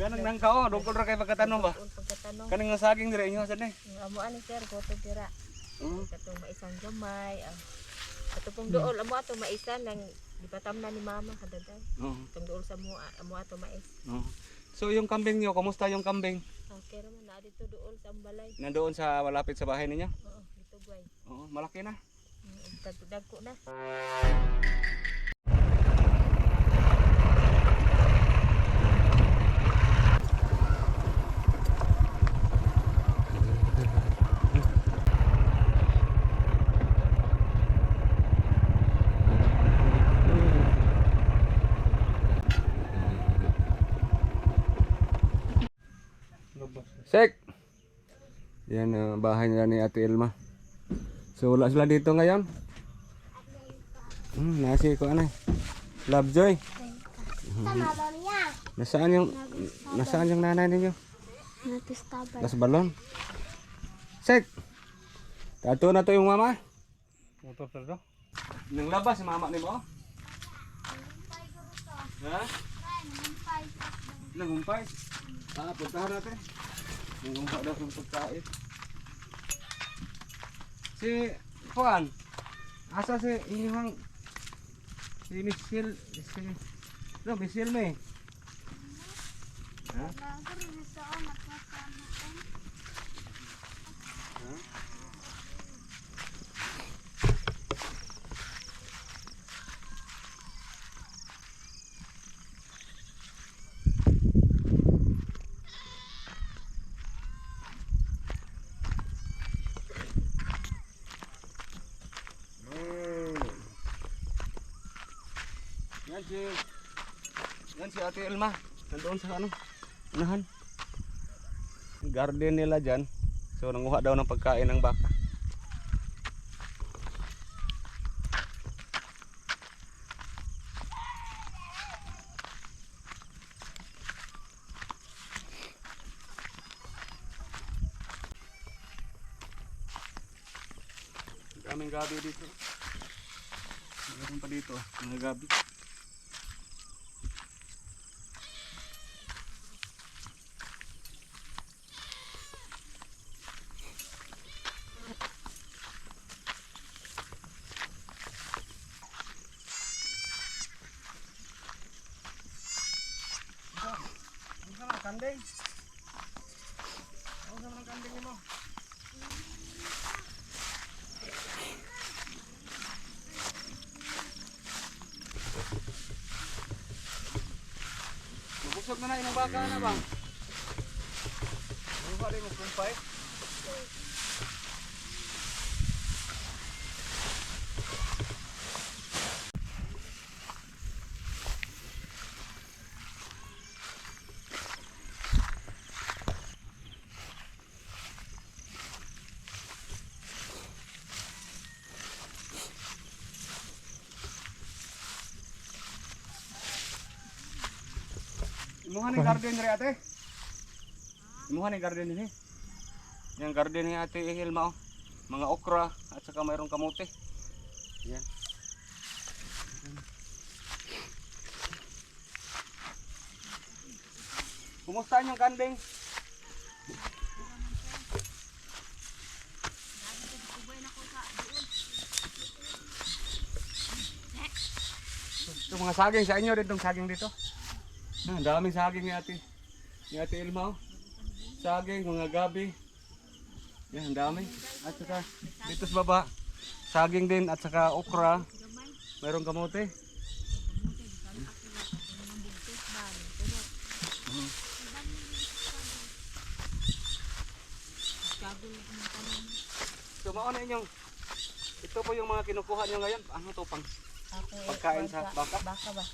Ganang nang kao, dugol ra kay pagkatanong ba? Pagkatanong. Kaning nga saging dire inyo sad ni. Ang amo ani sir ko to dira. Mm. Katong maisang gamay. ah. Kato pong dool amo ato maisan nang gipatam na ni mama kadaday. Oo. Katong dool sa mo amo ato mais. oo. So yung kambing niyo, kumusta yung kambing? Okay ra man na dito dool sa ambalay. Nandoon sa malapit sa bahay ninyo? Oo, dito guay. Oo, malaki na. Dagdag ko na. Sek! Yan ang bahay nila ni Ate Elma. So wala sila dito ngayon. Hmm, nasi ko anay. Lovejoy. Tama ba niya? Nasaan yung nasaan yung nanay ninyo? Natistabay. Las balon. Sek. Tato na to yung mama. Motor to. Nang labas si mama ni mo. Ha? Nangumpay. Ah, puntahan natin. Nangumpay daw yung pagkain. Si Juan. Asa si inyong si Michelle si No, Michelle me. Ha? Yan si Yan si Ate Elma. Nandoon sa ano? Unahan. Garden nila dyan. So nanguha daw ng pagkain ng baka. Daming gabi dito. Meron pa dito, mga gabi. Ang sama ng kandeng. Ang sama ng kandeng mo. Nabusog na na baka na ba? Ba rin mo kumpay? Imuha ni garden rin ate. Imuha ni garden ni. Yung garden ni ate Hilma oh. Mga okra at saka mayroong kamote. Yan. Kumusta yung kanding? Ito mga saging sa inyo dito, saging dito. Ah, ang daming saging ni ate. Ni ate Ilma. oh. Saging, mga gabi. Yan, ang dami. At saka dito sa baba, saging din at saka okra. Mayroong kamote. So, mauna inyong ito po yung mga kinukuha nyo ngayon. Ano to pang Pagkain sa baka? Baka ba?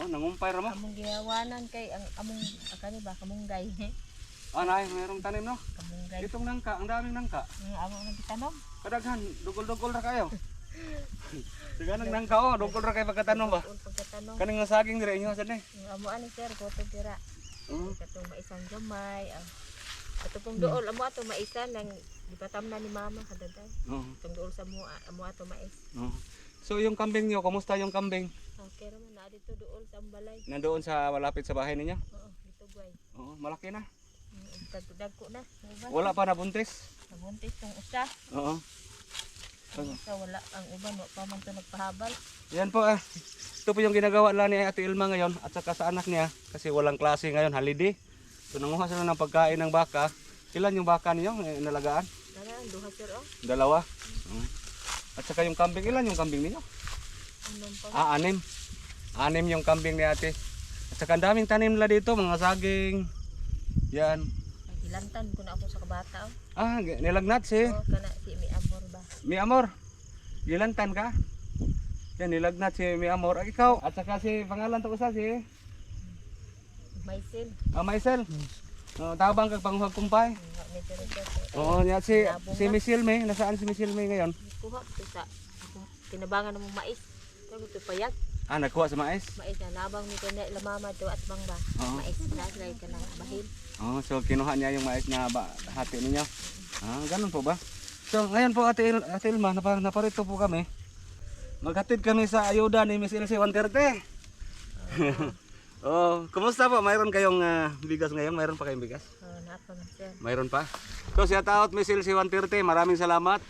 Oh, nangumpay ra mo. Among gihawanan kay ang among akani ba kamunggay. Ah, nay, mayroong tanim no. kamunggay. Itong nangka, ang daming nangka. Ang among nang tanom. Kadaghan, dugol-dugol ra kayo. Siganang nangka oh, dugol ra kay pagkatanong ba? Ul pagkatanong. Kaning nga saging dire inyo sad ni. Ang amo ani sir ko to dira. Oo. Katong maisang gamay. ah. Ato pong dool amo ato maisan nang gipatam na ni mama kadaday. Oo. Katong dool sa mo amo ato mais. oo. So yung kambing niyo, kumusta yung kambing? Okay ra man na dito dool sa ambalay. Nandoon sa malapit sa bahay ninyo? Oo, dito tugway. Oo, malaki na. Dagko na. Wala pa nabuntis. Nabuntis tong usa. Oo. Ang isa wala ang uban wa pa man to nagpahabal. Yan po ah. Ito po yung ginagawa lang ni Ate Ilma ngayon at saka sa anak niya kasi walang klase ngayon, holiday. So nanguha sila ng pagkain ng baka. Ilan yung baka niyo eh, nalagaan? Dala ang duha sir oh. Dalawa. Mm. At saka yung kambing, ilan yung kambing niyo? Ah, anim. Anim yung kambing ni ate. At saka ang daming tanim nila dito, mga saging. Yan. Nagilantan ko na ako sa kabata oh. Ah, nilagnat si Oh, kana si Mi Amor ba. Mi Amor. Gilantan ka? Yan, nilagnat si Mi Amor. Ah, ikaw. At saka si pangalan to usa si Maisel. ah, Maisel. Oh, tabang kag panguhag kumpay. Sir. Oo, niya si si Misilme. Nasaan si Misilme ngayon? Kuha to sa akong kinabangan ng mais. Pero to payat. Ah, nagkuha sa mais. Mais na nabang ni kanya lamama to at bang ba. Oo. Mais na lay ka ng bahil. Oh, so kinuha niya yung mais na ba, hati ninyo. Ah, ganun po ba? So ngayon po Ate, Il, Ate Ilma, napa, naparito po kami. Maghatid kami sa ayuda ni Miss Ilse 130. oh, kumusta po? Mayroon kayong ah, bigas ngayon? Mayroon pa kayong bigas? Oh, napa man sir. Mayroon pa. So shout out Miss Ilse 130. Maraming salamat.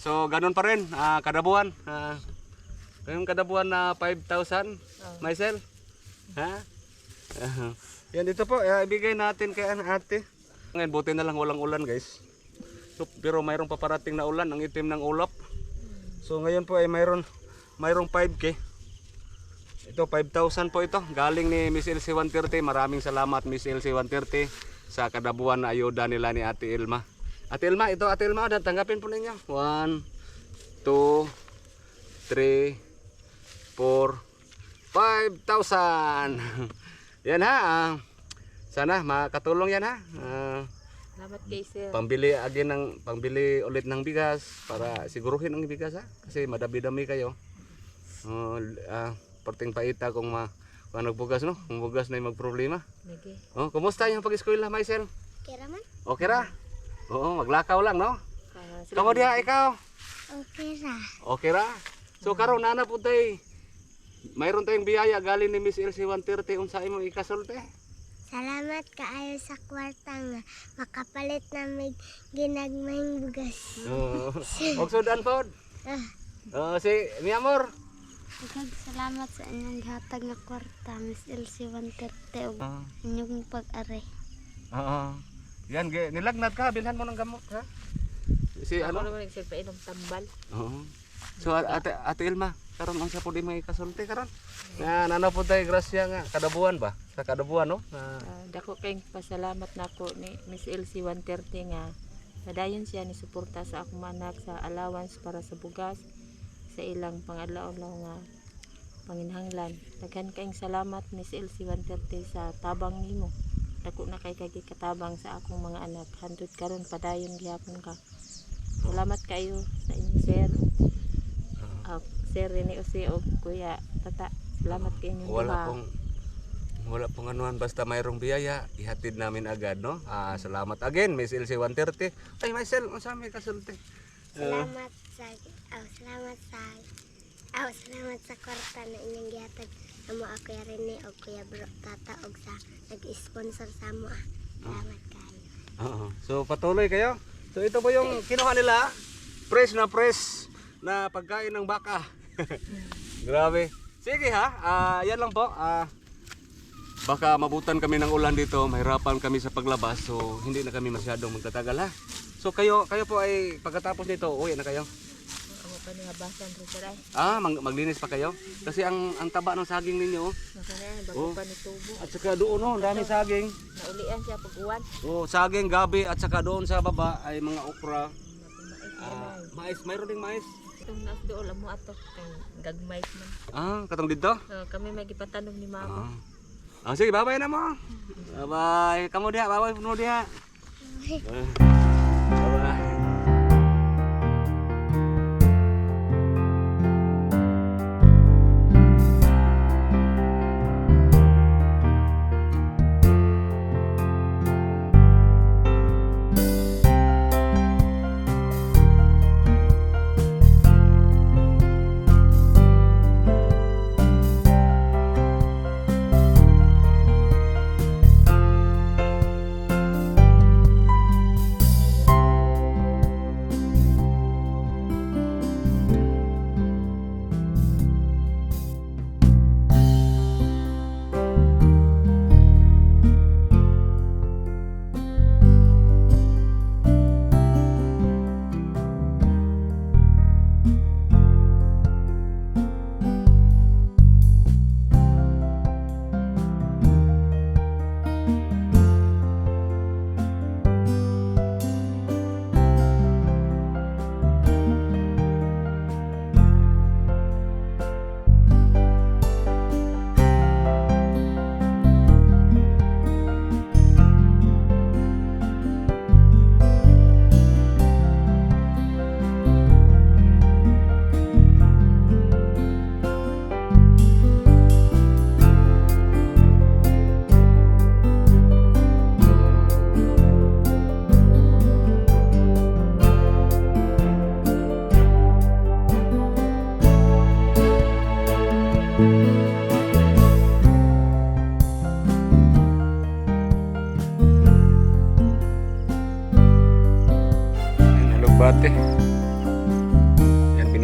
So ganun pa rin, ah, kada buwan. Ah, yung kada buwan na 5,000. Maisel? Ha? Ah, yan dito po, eh, ibigay natin kay an- ate. Ngayon buti na lang walang ulan guys. So, pero mayroong paparating na ulan, ang itim ng ulap. So ngayon po ay mayroon mayroong 5k. Ito 5,000 po ito. Galing ni Miss LC 130. Maraming salamat Miss LC 130 sa kadabuan na ayuda nila ni Ate Ilma. Ate ito Ate Ilma, tanggapin po ninyo. 1 2 3 4 5,000. yan ha. ah. sana makatulong yan ha. Ah, Salamat kay sir. pambili again ng pambili ulit ng bigas para siguruhin ang bigas ha kasi madami-dami kayo. Oh, ah, perting paita kung ma kung nagbugas no, kung bugas na yung magproblema. Lagi. Oh, kumusta yung pag-eskwela, Maisel? Okay raman? Okay ra? Oo, maglakaw lang no. Ah, Kamu dia ikaw. Okay ra. Okay ra? So karon nana po tay. Mayroon tayong biyaya galing ni Miss LC 130 unsa imo ikasulti? Salamat kaayo sa kwarta nga makapalit na may ginagmayng bugas. Oo. Og sudan pod. Ah, Oh, si mi amor. Ugag salamat sa inyong hatag nga kwarta, Miss LC 130 ug Ah. inyong pag-ari. Oo. Yan, nilagnat ka, bilhan mo ng gamot, ha? Si Ako ano? naman nagsir pa inom tambal. Oo. So, ate, ate Ilma, karon ang sa po di may kasulti karon. Nga, nano po tayo, grasya nga, kadabuan ba? Sa kadabuan, no? Na, Ah, dako kayong pasalamat nako ni Miss LC 130 nga padayon siya ni suporta sa akong anak sa allowance para sa bugas sa ilang pangadlaw-adlaw nga panginhanglan. Daghan kayong salamat Miss LC 130 sa tabang nimo. Dako na kay kay katabang sa akong mga anak. Handod karon padayon gyapon ka. Salamat kayo sa inyo sir. Ah, sir Rene Ose o Kuya Tata. Salamat kay inyong wala duha. pong, wala pong anuhan, basta mayroong biyaya, ihatid namin agad, no? Ah, salamat again, Miss LC 130. Ay, Marcel, ang sa may kasulti. Salamat sa oh, salamat sa oh, salamat sa kwarta na inyong gihatag amo ako ya Rene og Kuya Bro Tata og sa nag-sponsor sa amo. ah. Salamat kaayo. Oo. So patuloy kayo. So ito po yung kinuha nila. Fresh na fresh na pagkain ng baka. Grabe. Sige ha. Ah, yan lang po. Ah, baka mabutan kami ng ulan dito. Mahirapan kami sa paglabas. So hindi na kami masyadong magtatagal ha. So kayo kayo po ay pagkatapos nito uwi na kayo. Ako pa ni habasan ro sir ay. Ah, mag- maglinis pa kayo. Kasi ang ang taba ng saging ninyo. oh. Nakana bago Oh. pa ni tubo. At saka doon oh, ang dami saging. Naulian siya pag uwan. Oh, saging, gabi at saka doon sa baba ay mga okra. Mais Ah, uh, mais, mayroon ding mais. Itong nas dool amo ato kang gagmay man. Ah, katong dito? Ah, kami may gipatanog ni mama. Ah. Ah, sige, bye-bye na mo. Bye-bye. Kamu dia, bye-bye puno dia. Bye-bye.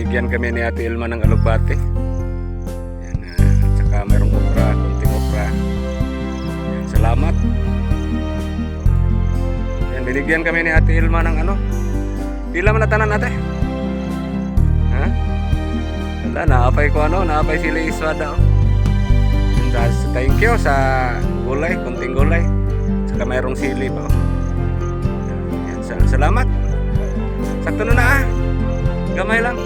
Binigyan kami ni Ate Ilma ng alugbate. Yan, ah, at saka mayroong okra, kunting okra. Yan, salamat. Yan, binigyan kami ni Ate Ilma ng ano. Pila man na tanan ate? Ha? Wala, naapay ko ano, naapay sila iswa daw. Tas, thank you sa gulay, kunting gulay. Saka mayroong sili pa. oh. Yan, sal- salamat. Sakto na na ah. Gamay lang.